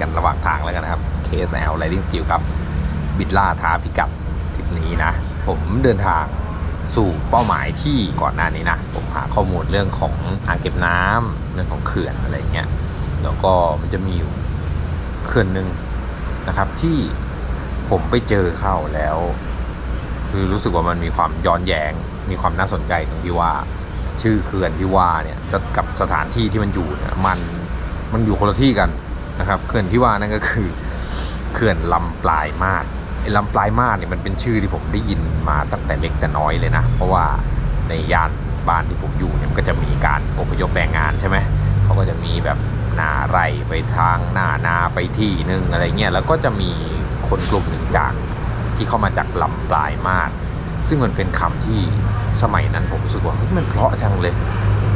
กันระหว่างทางแล้วกันนะครับ KSL Riding Skill ครับบิดล่าท้าพิกัดทริปนี้นะ ผมเดินทางสู่เป้าหมายที่ก่อนหน้านี้นะ ผมหาข้อมูลเรื่องของอ่างเก็บน้ำเรื่องของเขื่อนอะไรเงี้ยแล้วก็มันจะมีอยู่เขื่อนหนึ่งนะครับที่ผมไปเจอเข้าแล้ว คือรู้สึกว่ามันมีความย้อนแย้งมีความน่าสนใจตรงที่ว่า ชื่อเขื่อนที่ว่าเนี่ยกับสถานที่ที่มันอยู่เนี่ยมันมันอยู่คนละที่กัน นะครับเขื่อนที่ว่านั่นก็คือเขื่อนลำปลายมาศไอ้ลำปลายมาศเนี่ยมันเป็นชื่อที่ผมได้ยินมาตั้งแต่เล็กแต่น้อยเลยนะ เพราะว่าในย่านบ้านที่ผมอยู่เนี่ยมันก็จะมีการอพยพแรงงานใช่ไหมเขาก็จะมีแบบหนาไร่ไปทางหน้านาไปที่นึงอะไรเงี้ยแล้วก็จะมีคนกลุ่มหนึ่งจากที่เข้ามาจากลำปลายมาศซึ่งมันเป็นคำที่สมัยนั้นผมรู้สึกว่าเฮ้ยมันเพราะจังเลย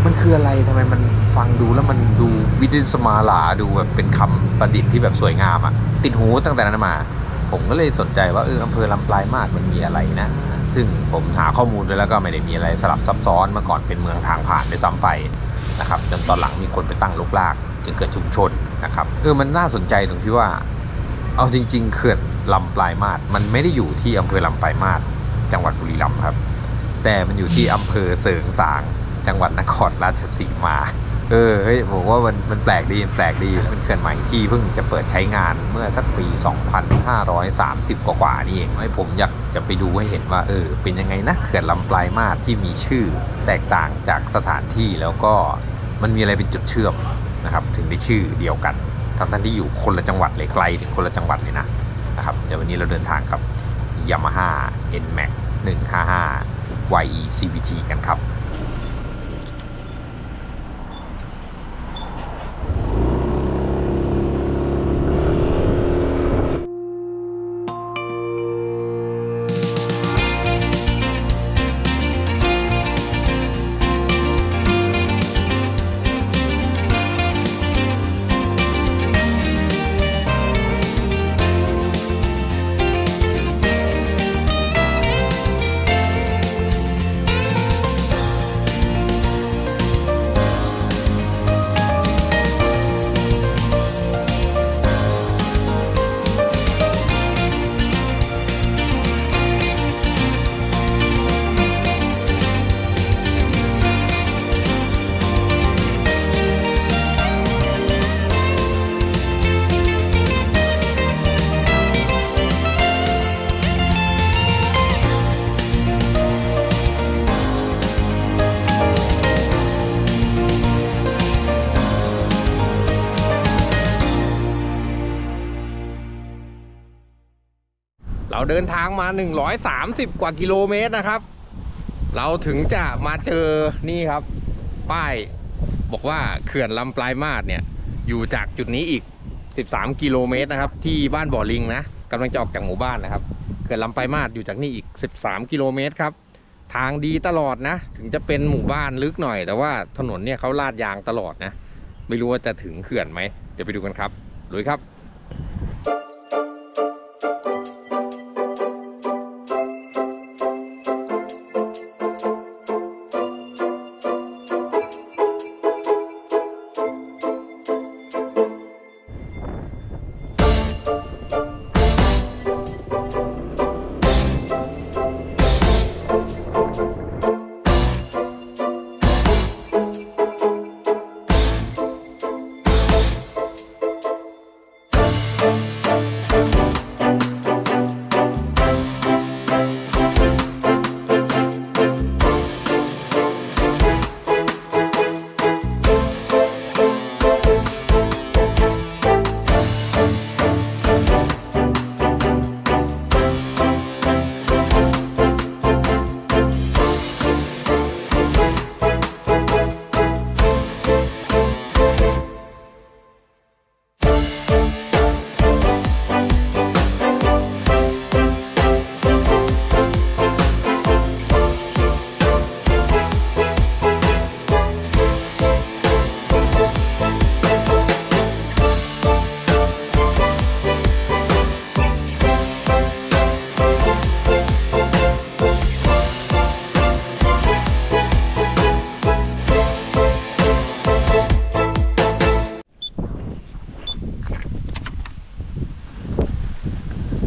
มันคืออะไรทำไมมันฟังดูแล้วมันดูวิดิสมาลาดูแบบเป็นคำประดิษฐ์ที่แบบสวยงามอะติดหูตั้งแต่นั้นมา ผมก็เลยสนใจว่าเอออำเภอลำปลายมาศมันมีอะไรนะ ซึ่งผมหาข้อมูลไปแล้วก็ไม่ได้มีอะไรสลับซับซ้อนมื่อก่อนเป็นเมืองทางผ่านด้วยซ้ำไปนะครับจนตอนหลังมีคนไปตั้งลกลาก จึงเกิดชุมชนนะครับเออมันน่าสนใจตรงที่ว่า เอาจริง ๆ เขื่อนลำปลายมาศมันไม่ได้อยู่ที่อำเภอลำปลายมาศจังหวัดบุรีรัมย์ครับ แต่มันอยู่ที่อำเภอเสริงสาง จังหวัดนครราชสีมา เออเฮ้ยผมว่ามันมันแปลกดีมันแปลกดีเป็นเขื่อนใหม่ที่เพิ่งจะเปิดใช้งานเมื่อสักปี 2530 กว่าๆนี่เองให้ผมอยากจะไปดูให้เห็นว่าเออเป็นยังไงนะเขื่อนลำปลายมาที่มีชื่อ แตกต่างจากสถานที่แล้วก็มันมีอะไรเป็นจุดเชื่อมนะครับถึงได้ชื่อเดียวกันทั้งท่านที่อยู่คนละจังหวัดเลยไกลถึงคนละจังหวัดเลยนะนะครับเดี๋ยววันนี้เราเดินทางกับ Yamaha NMAX 155 YE CVT กันครับ เดินทางมา 130 กว่ากิโลเมตรนะครับ เราถึงจะมาเจอนี่ครับ ป้ายบอกว่าเขื่อนลำปลายมาศเนี่ย อยู่จากจุดนี้อีก 13 กิโลเมตรนะครับ ที่บ้านบ่อลิงนะกำลังจะออกจากหมู่บ้านนะครับเขื่อนลำปลายมาศอยู่จากนี่อีก 13 กิโลเมตรครับ ทางดีตลอดนะ ถึงจะเป็นหมู่บ้านลึกหน่อย แต่ว่าถนนเนี่ยเขาลาดยางตลอดนะ ไม่รู้ว่าจะถึงเขื่อนไหม เดี๋ยวไปดูกันครับลุยครับ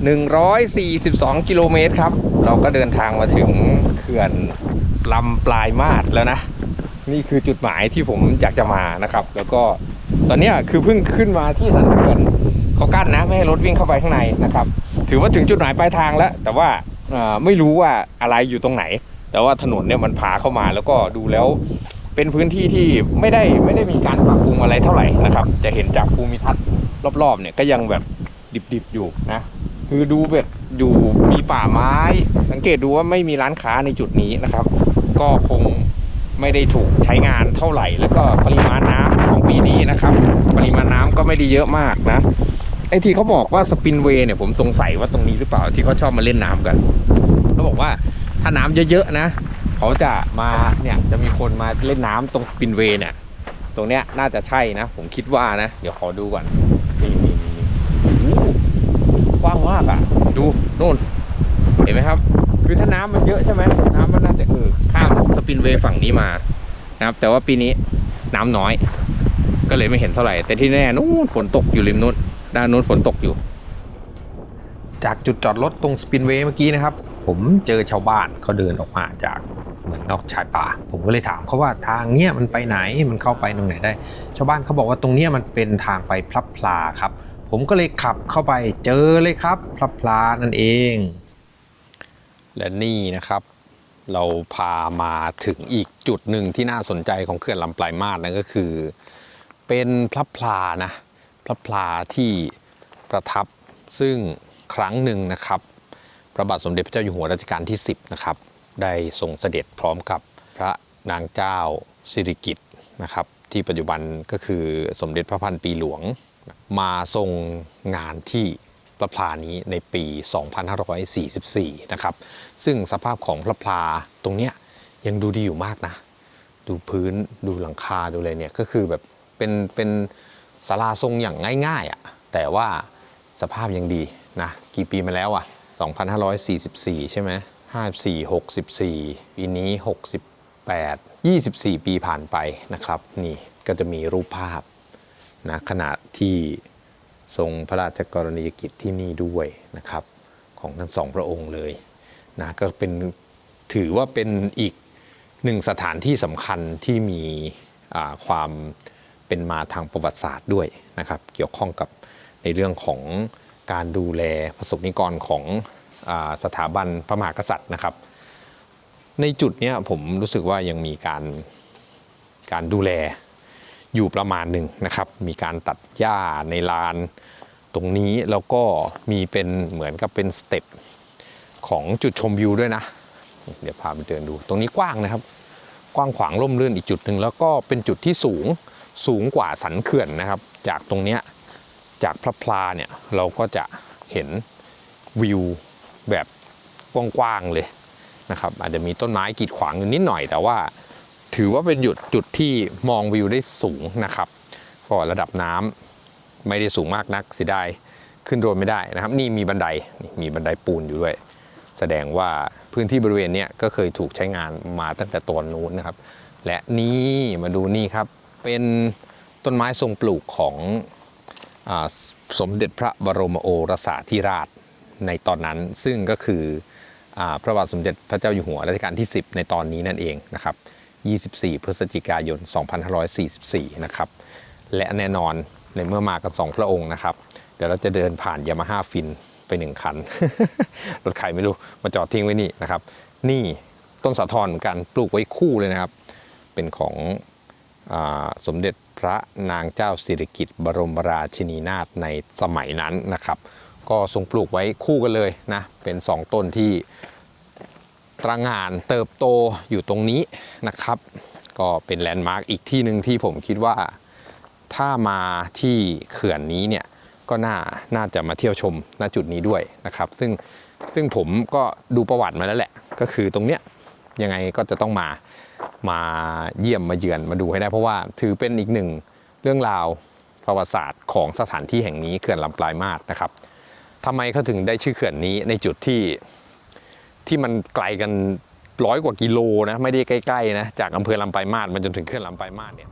142 กิโลเมตรครับ เราก็เดินทางมาถึงเขื่อนลำปลายมาดแล้วนะ นี่คือจุดหมายที่ผมอยากจะมานะครับ แล้วก็ตอนนี้คือเพิ่งขึ้นมาที่สันเขื่อนเขากั้นนะ ไม่ให้รถวิ่งเข้าไปข้างในนะครับ ถือว่าถึงจุดหมายปลายทางแล้ว แต่ว่าไม่รู้ว่าอะไรอยู่ตรงไหน แต่ว่าถนนเนี่ยมันพาเข้ามาแล้วก็ดูแล้วเป็นพื้นที่ที่ไม่ได้ไม่ได้มีการปรับปรุงอะไรเท่าไหร่นะครับ จะเห็นจากภูมิทัศน์รอบๆเนี่ยก็ยังแบบดิบๆอยู่นะ คือดูแบบอยู่มีป่าไม้ สังเกตดูว่าไม่มีร้านค้าในจุดนี้นะครับ ก็คงไม่ได้ถูกใช้งานเท่าไหร่ แล้วก็ปริมาณน้ำของปีนี้นะครับ ปริมาณน้ำก็ไม่ได้เยอะมากนะไอ้ที่เขาบอกว่าสปินเวย์เนี่ยผมสงสัยว่าตรงนี้หรือเปล่าที่เขาชอบมาเล่นน้ำกันเขาบอกว่าถ้าน้ำเยอะๆนะเขาจะมาเนี่ยจะมีคนมาเล่นน้ำตรงสปินเวย์เนี่ย ตรงเนี้ยน่าจะใช่นะ ผมคิดว่านะ เดี๋ยวขอดูก่อนนี่นี่นี่นี่ ว้างมากอะ ดูนู่น เห็นไหมครับ คือถ้าน้ำมันเยอะใช่ไหมน้ำมันน่าจะเออข้ามสปินเวย์ฝั่งนี้มานะครับ แต่ว่าปีนี้น้ำน้อย ก็เลยไม่เห็นเท่าไหร่ แต่ที่แน่นู่นฝนตกอยู่ริมนู้นด้านนู้นฝนตกอยู่ จากจุดจอดรถตรงสปินเวย์เมื่อกี้นะครับ ผมเจอชาวบ้านเขาเดินออกมาจากเหมือนนอกชายป่า ผมก็เลยถามเขาว่าทางเนี้ยมันไปไหนมันเข้าไปตรงไหนได้ ชาวบ้านเขาบอกว่าตรงเนี้ยมันเป็นทางไปพลับพลาครับ ผมก็เลยขับเข้าไปเจอเลยครับพลับพลานั่นเอง และนี่นะครับ เราพามาถึงอีกจุดหนึ่งที่น่าสนใจของเขื่อนลำปลายมาศนั่นก็คือ เป็นพระพลานะพระพลาที่ประทับซึ่งครั้งหนึ่งนะครับ พระบาทสมเด็จพระเจ้าอยู่หัวรัชกาลที่ 10 นะครับ ได้ทรงเสด็จพร้อมกับพระนางเจ้าสิริกิติ์นะครับ ที่ปัจจุบันก็คือสมเด็จพระพันปีหลวง มาทรงงานที่พระพลานี้ในปี 2544 นะครับ ซึ่งสภาพของพระพลาตรงเนี้ยยังดูดีอยู่มากนะ ดูพื้นดูหลังคาดูอะไรเนี่ยก็คือแบบเป็นเป็นศาลาทรงอย่างง่ายๆอะ่ะแต่ว่าสภาพยังดีนะ กี่ปีมาแล้วอะ 2544 ใช่ไหม54 64 ปีนี้ 68 24 ปีผ่านไปนะครับ นี่ก็จะมีรูปภาพ นะขณะที่ทรงพระราชกรณียกิจที่นี่ด้วยนะครับของทั้งสองพระองค์เลยนะก็เป็นถือว่าเป็นอีกหนึ่งสถานที่สำคัญที่มีความเป็นมาทางประวัติศาสตร์ด้วยนะครับ เกี่ยวข้องกับในเรื่องของการดูแลประสบนิกรของอสถาบันพระมหากษัตริย์นะครับ ในจุดนี้ผมรู้สึกว่ายังมีการการดูแล อยู่ประมาณหนึ่งนะครับ มีการตัดหญ้าในลานตรงนี้แล้วก็มีเป็นเหมือนกับเป็นสเต็ปของจุดชมวิวด้วยนะ เดี๋ยวพาไปเดินดู ตรงนี้กว้างนะครับ กว้างขวางร่มรื่นอีกจุดหนึ่งแล้วก็เป็นจุดที่สูงสูงกว่าสันเขื่อนนะครับ จากตรงเนี้ยจากพระพลาเนี่ยเราก็จะเห็นวิวแบบกว้างๆเลยนะครับ อาจจะมีต้นไม้กีดขวางอยู่นิดหน่อยแต่ว่า ถือว่าเป็นจุดจุดที่มองวิวได้สูงนะครับก็ระดับน้ำไม่ได้สูงมากนักเสียดายขึ้นโดนไม่ได้นะครับ นี่มีบันไดมีบันไดปูนอยู่ด้วย แสดงว่าพื้นที่บริเวณนี้ก็เคยถูกใช้งานมาตั้งแต่ตอนนู้นนะครับ และนี่มาดูนี่ครับ เป็นต้นไม้ทรงปลูกของอสมเด็จพระบรมโอรสาธิราชในตอนนั้น ซึ่งก็คืออพระบาทสมเด็จพระเจ้าอยู่หัวรัชกาลที่ 10 ในตอนนี้นั่นเองนะครับ 24 พฤศจิกายน 2544 นะครับ และแน่นอนในเมื่อมากันสองพระองค์นะครับ เดี๋ยวเราจะเดินผ่านยามาฮ่าฟินไปหนึ่งคัน รถใครไม่รู้ มาจอดทิ้งไว้นี่นะครับ นี่ต้นสาทรเหมือนกันปลูกไว้คู่เลยนะครับ เป็นของอสมเด็จพระนางเจ้าสิริกิติ์บรมราชินีนาถในสมัยนั้นนะครับ ก็ทรงปลูกไว้คู่กันเลยนะ เป็นสองต้นที่ ตระหง่านเติบโตอยู่ตรงนี้นะครับ ก็เป็นแลนด์มาร์กอีกที่หนึ่งที่ผมคิดว่าถ้ามาที่เขื่อนนี้เนี่ยก็น่าน่าจะมาเที่ยวชมณจุดนี้ด้วยนะครับ ซึ่งซึ่งผมก็ดูประวัติมาแล้วแหละ ก็คือตรงเนี้ยยังไงก็จะต้องมามาเยี่ยมมาเยือนมาดูให้ได้เพราะว่าถือเป็นอีกหนึ่งเรื่องราวประวัติศาสตร์ของสถานที่แห่งนี้เขื่อนลำปลายมาศนะครับทำไมเขาถึงได้ชื่อเขื่อนนี้ในจุดที่ ที่มันไกลกันร้อยกว่ากิโลนะไม่ได้ใกล้ๆนะจากอำเภอลำปลายมาศมันจนถึงเขื่อนลำปลายมาศเนี่ย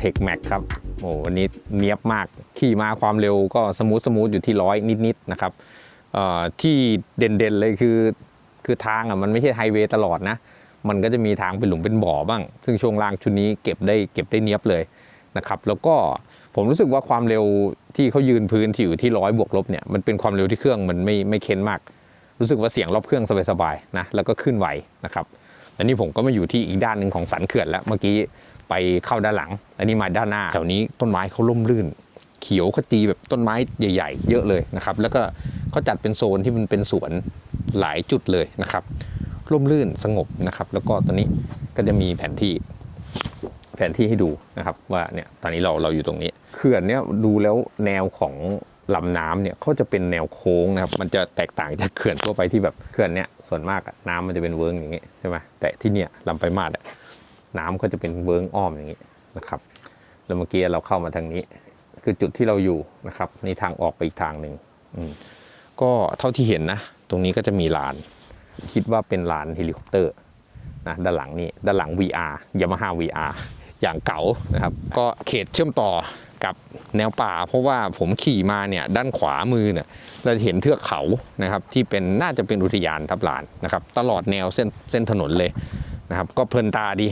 N Max Tech Max ครับโอ้วันนี้เนียบมาก ขี่มาความเร็วก็สมูทสมูทอยู่ที่ร้อยนิดๆนะครับที่เด่นๆเลยคือคือทางอะมันไม่ใช่ไฮเวย์ตลอดนะ มันก็จะมีทางเป็นหลุมเป็นบ่อบ้าง ซึ่งช่วงล่างชุดนี้เก็บได้เก็บได้เนียบเลยนะครับ แล้วก็ผมรู้สึกว่าความเร็วที่เขายืนพื้นที่อยู่ที่ร้อยบวกลบเนี่ยมันเป็นความเร็วที่เครื่องมันไม่ไม่เค้นมาก รู้สึกว่าเสียงรอบเครื่องสบายๆนะแล้วก็ขึ้นไหวนะครับอันนี้ผมก็มาอยู่ที่อีกด้านหนึ่งของสันเขื่อนแล้วเมื่อกี้ ไปเข้าด้านหลัง อันนี้มาด้านหน้าแถวนี้ต้นไม้เขาล่มลื่น เขียวขจีแบบต้นไม้ใหญ่ ๆ เยอะเลยนะครับ แล้วก็เขาจัดเป็นโซนที่มันเป็นสวนหลายจุดเลยนะครับร่มรื่นสงบนะครับ แล้วก็ตอนนี้ก็จะมีแผนที่แผนที่ให้ดูนะครับว่าเนี่ยตอนนี้เราเราอยู่ตรงนี้เขื่อนเนี่ยดูแล้วแนวของลำน้ำเนี่ยเขาจะเป็นแนวโค้งนะครับ มันจะแตกต่างจากเขื่อนทั่วไปที่แบบเขื่อนเนี่ยส่วนมากน้ำมันจะเป็นเวิร์งอย่างเงี้ยใช่ไหมแต่ที่เนี่ยลำไปมาดอะ น้ำก็จะเป็นเวิร์งอ้อมอย่างงี้นะครับ แล้วเมื่อกี้เราเข้ามาทางนี้ คือจุดที่เราอยู่นะครับนี่ทางออกไปอีกทางหนึ่งอืมก็เท่าที่เห็นนะ ตรงนี้ก็จะมีลาน คิดว่าเป็นลานเฮลิคอปเตอร์นะด้านหลังนี่ด้านหลัง VR Yamaha VR อย่างเก๋านะครับ ก็เขตเชื่อมต่อกับแนวป่า เพราะว่าผมขี่มาเนี่ยด้านขวามือเนี่ยเราจะเห็นเทือกเขานะครับที่เป็นน่าจะเป็นอุทยานทับลานนะครับ ตลอดแนวเส้นเส้นถนนเลยนะครับ ก็เพลินตาดี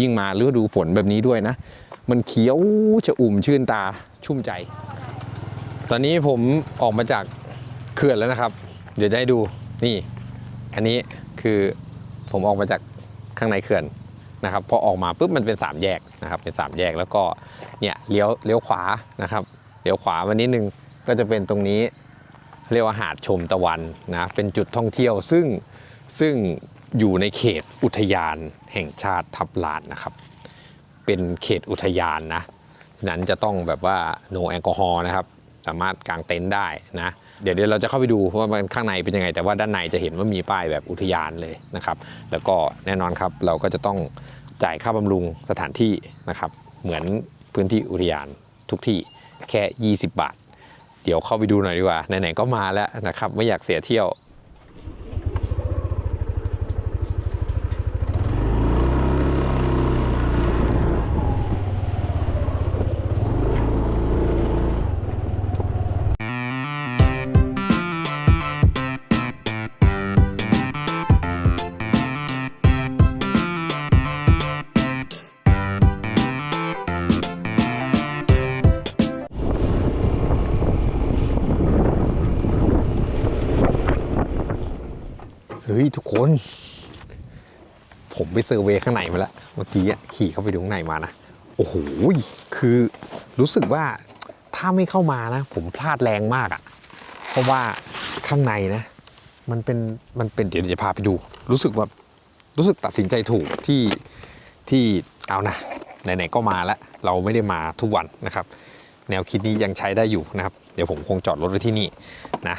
ยิ่งมาฤดูฝนแบบนี้ด้วยนะ มันเขียวชอุ่มชื่นตาชุ่มใจ ตอนนี้ผมออกมาจากเขื่อนแล้วนะครับ เดี๋ยวจะให้ดูนี่ อันนี้คือผมออกมาจากข้างในเขื่อนนะครับพอออกมาปุ๊บมันเป็นสามแยกนะครับเป็นสามแยกแล้วก็เนี่ยเลี้ยวเลี้ยวขวานะครับเลี้ยวขวามานิดนึงก็จะเป็นตรงนี้เรียกว่าหาดชมตะวันนะเป็นจุดท่องเที่ยวซึ่งซึ่ง อยู่ในเขตอุทยานแห่งชาติทับลานนะครับ เป็นเขตอุทยานนะ นั้นจะต้องแบบว่า no แอลกอฮอล์นะครับ สามารถกางเต็นท์ได้นะเดี๋ยวเดี๋ยวเราจะเข้าไปดูว่ามันข้างในเป็นยังไง แต่ว่าด้านในจะเห็นว่ามีป้ายแบบอุทยานเลยนะครับ แล้วก็แน่นอนครับเราก็จะต้องจ่ายค่าบำรุงสถานที่นะครับ เหมือนพื้นที่อุทยานทุกที่แค่ 20 บาท เดี๋ยวเข้าไปดูหน่อยดีกว่าไหนๆก็มาแล้วนะครับ ไม่อยากเสียเที่ยว ฮ้ยทุกคน ผมไปเซอร์เวยข้างในมาแล้ว เมื่อกี้ขี่เข้าไปดูข้างในมานะ โอ้โห คือรู้สึกว่าถ้าไม่เข้ามานะ ผมพลาดแรงมากอะ่ะ เพราะว่าข้างในนะ มันเป็นมันเป็นเดี๋ยวจะพาไปดู รู้สึกว่ารู้สึกตัดสินใจถูกที่ที่เอานะไหนๆก็มาแล้ว เราไม่ได้มาทุกวันนะครับ แนวคิดนี้ยังใช้ได้อยู่นะครับ เดี๋ยวผมคงจอดรถไว้ที่นี่นะ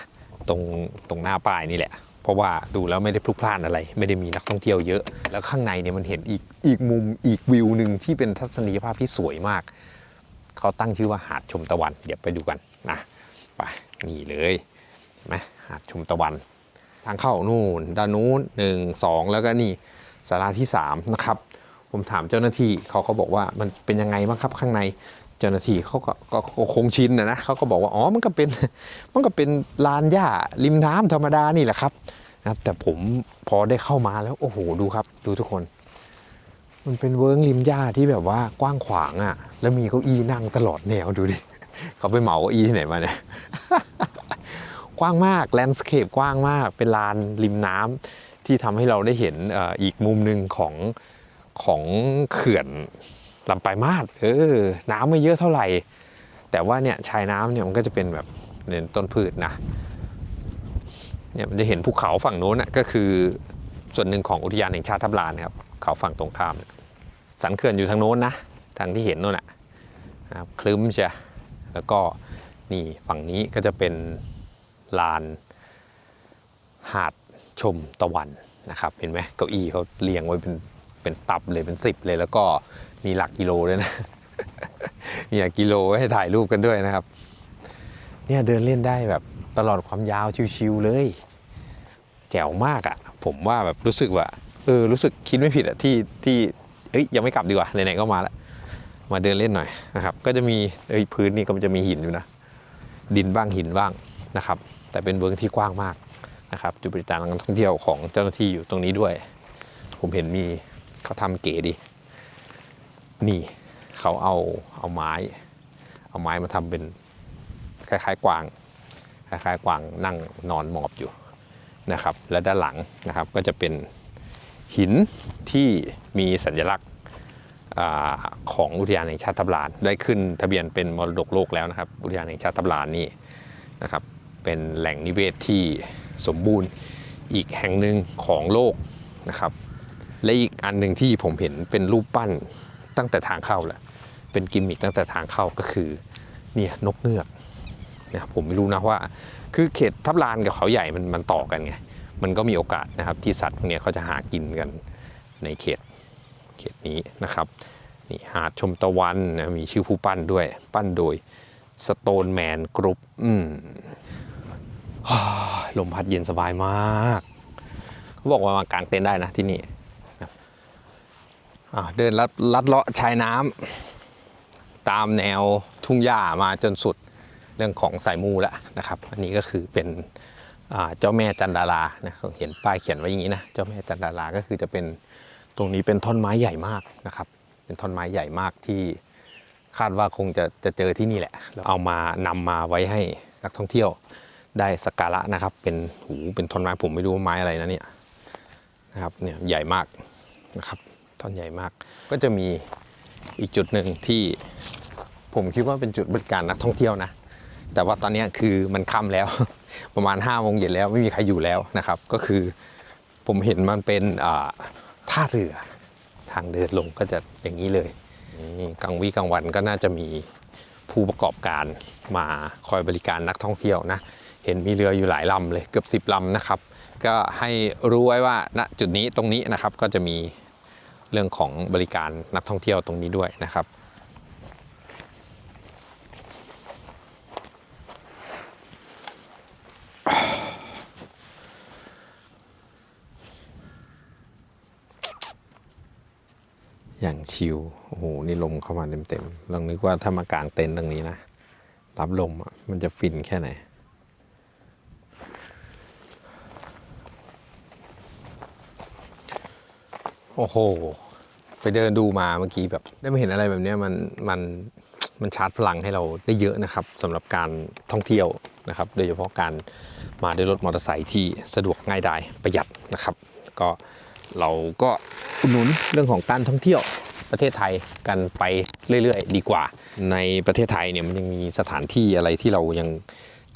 ตรงตรงหน้าป้ายนี่แหละ เพราะว่าดูแล้วไม่ได้พลุกพล่านอะไร ไม่ได้มีนักท่องเที่ยวเยอะ แล้วข้างในเนี่ยมันเห็นอีกอีกมุมอีกวิวหนึ่งที่เป็นทัศนียภาพที่สวยมาก เขาตั้งชื่อว่าหาดชมตะวัน เดี๋ยวไปดูกันนะไปนี่เลยเห็นไหมหาดชมตะวัน ทางเข้านู่นด้านนู้นหนึ่งสองแล้วก็นี่ศาลาที่สามนะครับผมถามเจ้าหน้าที่เขาก็บอกว่ามันเป็นยังไงบ้างครับข้างใน เจ้าหน้าที่เขาก็ก็คงชินนะนะเขาก็บอกว่าอ๋อมันก็เป็นมันก็เป็นลานหญ้าริมน้ำธรรมดานี่แหละครับนะครับ แต่ผมพอได้เข้ามาแล้วโอ้โหดูครับ ดูทุกคน มันเป็นเวิร์งริมหญ้าที่แบบว่ากว้างขวางอะ่ะ แล้วมีเก้าอี้นั่งตลอดแนวดูดิเขาไปเหมาเก้าอี้ที่ไหนมาเนี่ยกว้างมากแลนด์สเคปกว้างมากเป็นลานริมน้ำที่ทำให้เราได้เห็นอีกมุมหนึ่งของของเขื่อน ลำปลายมาศเออ น้ำไม่เยอะเท่าไหร่ แต่ว่าเนี่ยชายน้ำเนี่ยมันก็จะเป็นแบบเน้นต้นพืชนะเนี่ยมันจะเห็นภูเขาฝั่งโน้นนะก็คือส่วนหนึ่งของอุทยานแห่งชาติทับลานครับเขาฝั่งตรงข้ามสันเขื่อนอยู่ทางโน้นนะทางที่เห็นโน่นน่ะนะครับคลึ้มใช่แล้วก็นี่ฝั่งนี้ก็จะเป็นลานหาดชมตะวันนะครับ เห็นไหมเก้าอี้เขาเรียงไว้เป็น เป็นตับเลยเป็นสิบเลย แล้วก็มีหลักกิโลด้วยนะ มีหลักกิโลให้ถ่ายรูปกันด้วยนะครับ เนี่ยเดินเล่นได้แบบตลอดความยาวชิวๆเลย แจ๋วมากอะ่ะ ผมว่าแบบรู้สึกว่าเออรู้สึกคิดไม่ผิดอะ่ะที่ที่เอ้ยยังไม่กลับดีกว่าไหนๆก็มาแล้วมาเดินเล่นหน่อยนะครับ ก็จะมีเอ้ยพื้นนี่ก็จะมีหินอยู่นะดินบ้างหินบ้างนะครับ แต่เป็นเวิร์กที่กว้างมากนะครับจุดบริการนักท่องเที่ยวของเจ้าหน้าที่อยู่ตรงนี้ด้วย ผมเห็นมี เขาทำเก๋ดี นี่เขาเอาเอาไม้ เอาไม้มาทำเป็นคล้ายๆ กวางคล้ายๆ กวางนั่งนอนหมอบอยู่นะครับ และด้านหลังนะครับก็จะเป็นหินที่มีสัญลักษณ์ของอุทยานแห่งชาติทับลาน ได้ขึ้นทะเบียนเป็นมรดกโลกแล้วนะครับ อุทยานแห่งชาติทับลานนี่นะครับ เป็นแหล่งนิเวศที่สมบูรณ์อีกแห่งหนึ่งของโลกนะครับ และอีกอันหนึ่งที่ผมเห็นเป็นรูปปั้นตั้งแต่ทางเข้าแหละเป็นกิมมิคตั้งแต่ทางเข้าก็คือเนี่ยนกเงือกนะครับผมไม่รู้นะว่า คือเขตทับลานกับเขาใหญ่มันมันต่อกันไงมันก็มีโอกาสนะครับที่สัตว์พวกนี้เขาจะหากินกันในเขตเขตนี้นะครับนี่หาดชมตะวันนะมีชื่อผู้ปั้นด้วย ปั้นโดยสโตนแมนกรุ๊ปอืมลมพัดเย็นสบายมาก เขาบอกว่ามากางเต็นท์ได้นะที่นี่ เดินลัดลัดเลาะชายน้ำตามแนวทุ่งหญ้ามาจนสุดเรื่องของสายมูแล้วนะครับ อันนี้ก็คือเป็นเจ้าแม่จันดารานะเห็นป้ายเขียนไว้อย่างนี้นะเจ้าแม่จันดาราก็คือจะเป็นตรงนี้เป็นท่อนไม้ใหญ่มากนะครับ เป็นท่อนไม้ใหญ่มากที่คาดว่าคงจะจะเจอที่นี่แหละแล้วเอามานำมาไว้ให้นักท่องเที่ยวได้สักการะนะครับ เป็นหูเป็นท่อนไม้ผมไม่รู้ว่าไม้อะไรนะเนี่ยนะครับเนี่ยใหญ่มากนะครับ ท่อนใหญ่มาก ก็จะมีอีกจุดหนึ่งที่ผมคิดว่าเป็นจุดบริการนักท่องเที่ยวนะ แต่ว่าตอนนี้คือมันค่ำแล้ว ประมาณ5้าโมงเย็นแล้วไม่มีใครอยู่แล้วนะครับ ก็คือผมเห็นมันเป็นท่าเรือทางเดินลงก็จะอย่างนี้เลยกลางวีกลางวันก็น่าจะมีผู้ประกอบการมาคอยบริการนักท่องเที่ยวนะ เห็นมีเรืออยู่หลายลำเลยเกือบ 10ลำนะครับ ก็ให้รู้ไว้ว่าณจุดนี้ตรงนี้นะครับก็จะมี เรื่องของบริการนักท่องเที่ยวตรงนี้ด้วยนะครับอย่างชิลโอ้โห นี่ลมเข้ามาเต็มๆลองนึกว่าถ้ามากางเต็นท์ตรงนี้นะ รับลมอะมันจะฟินแค่ไหน โอ้โห ไปเดินดูมาเมื่อกี้แบบ ได้มาเห็นอะไรแบบนี้มันมันมันชาร์จพลังให้เราได้เยอะนะครับสำหรับการท่องเที่ยวนะครับ โดยเฉพาะการมาด้วยรถมอเตอร์ไซค์ที่สะดวกง่ายดายประหยัดนะครับ ก็เราก็อุดหนุนเรื่องของการท่องเที่ยวประเทศไทยกันไปเรื่อย ๆ ดีกว่า ในประเทศไทยเนี่ยมันยังมีสถานที่อะไรที่เรายัง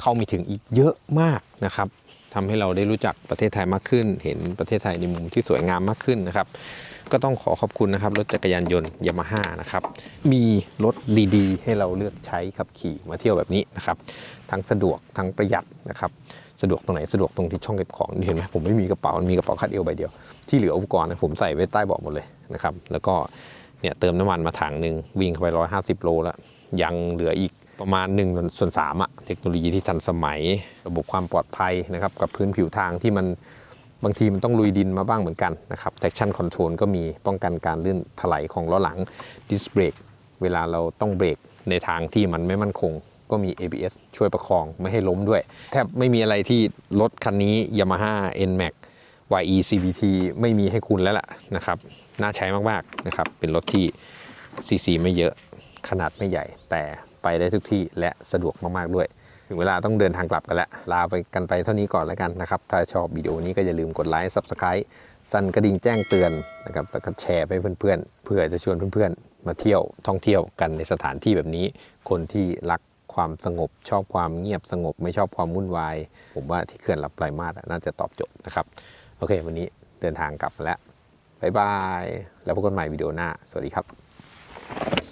เข้าไม่ถึงอีกเยอะมากนะครับ ทำให้เราได้รู้จักประเทศไทยมากขึ้น เห็นประเทศไทยในมุมที่สวยงามมากขึ้นนะครับ ก็ต้องขอขอบคุณนะครับรถจักรยานยนต์ยามาฮ่านะครับมีรถดีๆ ให้เราเลือกใช้ขับขี่มาเที่ยวแบบนี้นะครับ ทั้งสะดวกทั้งประหยัดนะครับสะดวกตรงไหนสะดวกตรงที่ช่องเก็บของเห็นไหมผมไม่มีกระเป๋ามันมีกระเป๋าคาดเอวใบเดียวที่เหลืออุปกรณ์นะผมใส่ไว้ใต้เบาะหมดเลยนะครับแล้วก็เนี่ยเติมน้ำมันมาถังหนึ่งวิ่งเข้าไปร้อยห้าสิบโลแล้วยังเหลืออีก ประมาณ1ส่วนสามอะเทคโนโลยีที่ทันสมัย ระบบความปลอดภัยนะครับกับพื้นผิวทางที่มันบางทีมันต้องลุยดินมาบ้างเหมือนกันนะครับ traction control ก็มีป้องกันการลื่นถลายของล้อหลัง disc brake เวลาเราต้องเบรกในทางที่มันไม่มั่นคง ก็มี ABS ช่วยประคองไม่ให้ล้มด้วย แทบไม่มีอะไรที่รถคันนี้ Yamaha NMAX YE CVT ไม่มีให้คุณแล้วล่ะนะครับ น่าใช้มากๆนะครับ เป็นรถที่ CC ไม่เยอะขนาดไม่ใหญ่แต่ ไปได้ทุกที่และสะดวกมากๆด้วย ถึงเวลาต้องเดินทางกลับกันแล้ว ลาไปกันไปเท่านี้ก่อนแล้วกันนะครับ ถ้าชอบวิดีโอนี้ก็อย่าลืมกดไลค์ Subscribe สั่นกระดิ่งแจ้งเตือนนะครับแล้วก็แชร์ไปเพื่อนๆ เพื่อจะชวนเพื่อนๆ มาเที่ยวท่องเที่ยวกันในสถานที่แบบนี้ คนที่รักความสงบ ชอบความเงียบสงบ ไม่ชอบความวุ่นวาย ผมว่าที่เขื่อนลำปลายมาสน่าจะตอบโจทย์นะครับ โอเค วันนี้เดินทางกลับแล้ว บ๊ายบาย แล้วพบกันใหม่วิดีโอหน้า สวัสดีครับ